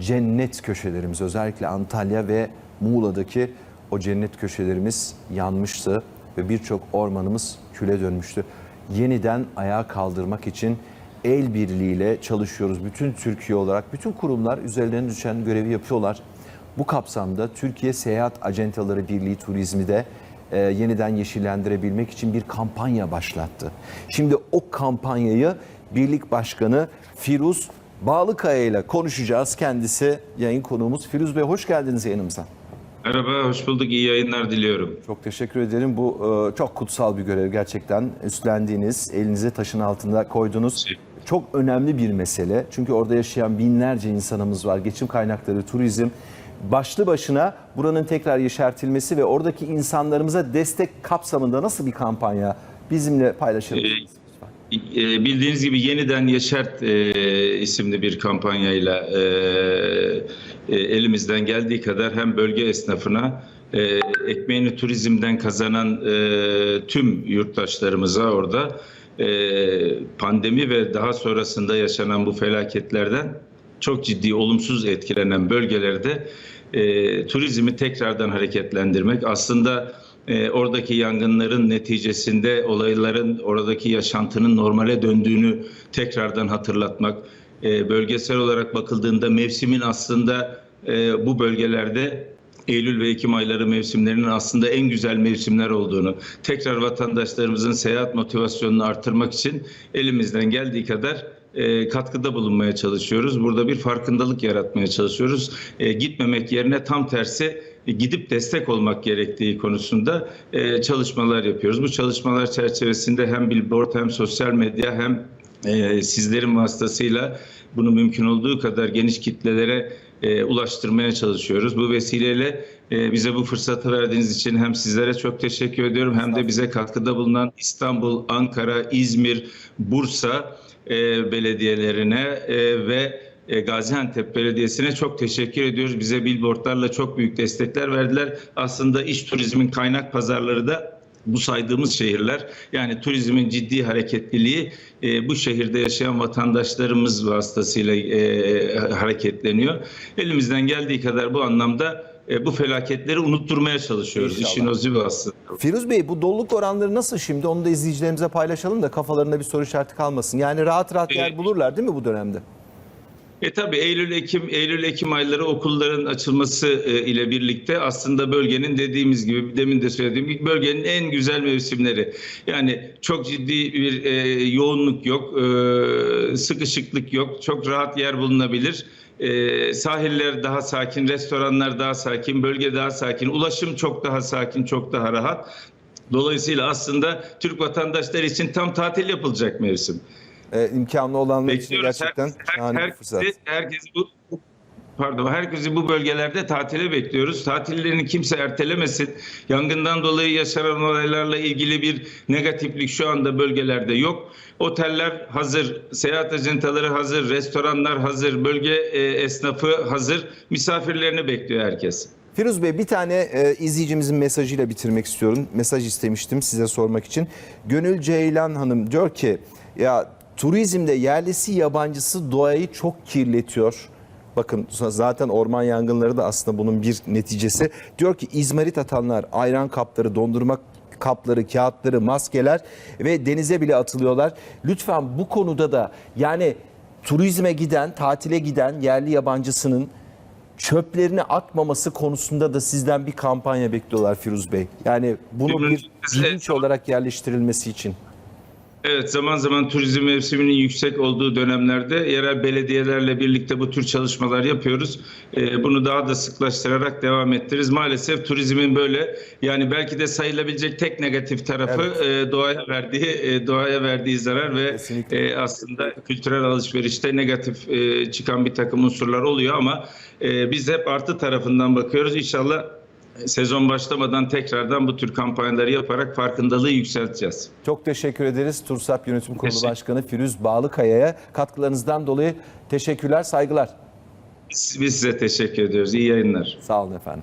cennet köşelerimiz özellikle Antalya ve Muğla'daki o cennet köşelerimiz yanmıştı ve birçok ormanımız küle dönmüştü. Yeniden ayağa kaldırmak için el birliğiyle çalışıyoruz. Bütün Türkiye olarak bütün kurumlar üzerlerine düşen görevi yapıyorlar. Bu kapsamda Türkiye Seyahat Acentaları Birliği Turizmi de e, yeniden yeşillendirebilmek için bir kampanya başlattı. Şimdi o kampanyayı Birlik Başkanı Firuz Bağlıkaya ile konuşacağız. Kendisi yayın konuğumuz. Firuz Bey hoş geldiniz yayınımıza. Merhaba, hoş bulduk. İyi yayınlar diliyorum. Çok teşekkür ederim. Bu e, çok kutsal bir görev gerçekten. Üstlendiğiniz, elinizi taşın altında koyduğunuz çok önemli bir mesele. Çünkü orada yaşayan binlerce insanımız var. Geçim kaynakları, turizm. Başlı başına buranın tekrar yeşertilmesi ve oradaki insanlarımıza destek kapsamında nasıl bir kampanya bizimle paylaşır mısınız? Ee, e, Bildiğiniz gibi Yeniden Yeşert e, isimli bir kampanyayla e, e, elimizden geldiği kadar hem bölge esnafına e, ekmeğini turizmden kazanan e, tüm yurttaşlarımıza orada e, pandemi ve daha sonrasında yaşanan bu felaketlerden çok ciddi olumsuz etkilenen bölgelerde e, turizmi tekrardan hareketlendirmek. Aslında e, oradaki yangınların neticesinde olayların oradaki yaşantının normale döndüğünü tekrardan hatırlatmak e, bölgesel olarak bakıldığında mevsimin aslında e, bu bölgelerde Eylül ve Ekim ayları mevsimlerinin aslında en güzel mevsimler olduğunu, tekrar vatandaşlarımızın seyahat motivasyonunu artırmak için elimizden geldiği kadar e, katkıda bulunmaya çalışıyoruz. Burada bir farkındalık yaratmaya çalışıyoruz. E, gitmemek yerine tam tersi gidip destek olmak gerektiği konusunda e, çalışmalar yapıyoruz. Bu çalışmalar çerçevesinde hem billboard hem sosyal medya hem e, sizlerin vasıtasıyla bunu mümkün olduğu kadar geniş kitlelere e, ulaştırmaya çalışıyoruz. Bu vesileyle e, bize bu fırsatı verdiğiniz için hem sizlere çok teşekkür ediyorum hem de bize katkıda bulunan İstanbul, Ankara, İzmir, Bursa e, belediyelerine e, ve e, Gaziantep Belediyesi'ne çok teşekkür ediyoruz. Bize billboardlarla çok büyük destekler verdiler. Aslında iç turizmin kaynak pazarları da bu saydığımız şehirler yani turizmin ciddi hareketliliği e, bu şehirde yaşayan vatandaşlarımız vasıtasıyla e, hareketleniyor. Elimizden geldiği kadar bu anlamda e, bu felaketleri unutturmaya çalışıyoruz. İnşallah. İşin özü bu aslında. Firuz Bey bu doluluk oranları nasıl şimdi? Onu da izleyicilerimize paylaşalım da kafalarında bir soru işareti kalmasın. Yani rahat rahat yer bulurlar değil mi bu dönemde? E tabii Eylül Ekim Eylül Ekim ayları okulların açılması e, ile birlikte aslında bölgenin dediğimiz gibi demin de söylediğim gibi bölgenin en güzel mevsimleri. Yani çok ciddi bir e, yoğunluk yok, e, sıkışıklık yok, çok rahat yer bulunabilir. E, sahiller daha sakin, restoranlar daha sakin, bölge daha sakin, ulaşım çok daha sakin, çok daha rahat. Dolayısıyla aslında Türk vatandaşları için tam tatil yapılacak mevsim. Ee, imkanı olanlar için Bekliyoruz. gerçekten Her- şahane bir herkesi, fırsat. herkesi bu Pardon, herkesi bu bölgelerde tatile bekliyoruz. Tatillerini kimse ertelemesin. Yangından dolayı yaşanan olaylarla ilgili bir negatiflik şu anda bölgelerde yok. Oteller hazır, seyahat ajantaları hazır, restoranlar hazır, bölge e, esnafı hazır. Misafirlerini bekliyor herkes. Firuz Bey bir tane e, izleyicimizin mesajıyla bitirmek istiyorum. Mesaj istemiştim size sormak için. Gönül Ceylan Hanım diyor ki ya turizmde yerlisi yabancısı doğayı çok kirletiyor. Bakın zaten orman yangınları da aslında bunun bir neticesi. Diyor ki izmarit atanlar, ayran kapları, dondurma kapları, kağıtları, maskeler ve denize bile atılıyorlar. Lütfen bu konuda da yani turizme giden, tatile giden yerli yabancısının çöplerini atmaması konusunda da sizden bir kampanya bekliyorlar Firuz Bey. Yani bunun bir bilinç olarak yerleştirilmesi için. Evet zaman zaman turizm mevsiminin yüksek olduğu dönemlerde yerel belediyelerle birlikte bu tür çalışmalar yapıyoruz. Ee, bunu daha da sıklaştırarak devam ettiririz. Maalesef turizmin böyle yani belki de sayılabilecek tek negatif tarafı e, doğaya verdiği e, doğaya verdiği zarar ve Kesinlikle. e, aslında kültürel alışverişte negatif e, çıkan bir takım unsurlar oluyor ama e, biz hep artı tarafından bakıyoruz. İnşallah sezon başlamadan tekrardan bu tür kampanyaları yaparak farkındalığı yükselteceğiz. Çok teşekkür ederiz Tursap Yönetim Kurulu Teşekkür- Başkanı Firuz Bağlıkaya'ya katkılarınızdan dolayı teşekkürler, saygılar. Biz biz size teşekkür ediyoruz. İyi yayınlar. Sağ olun efendim.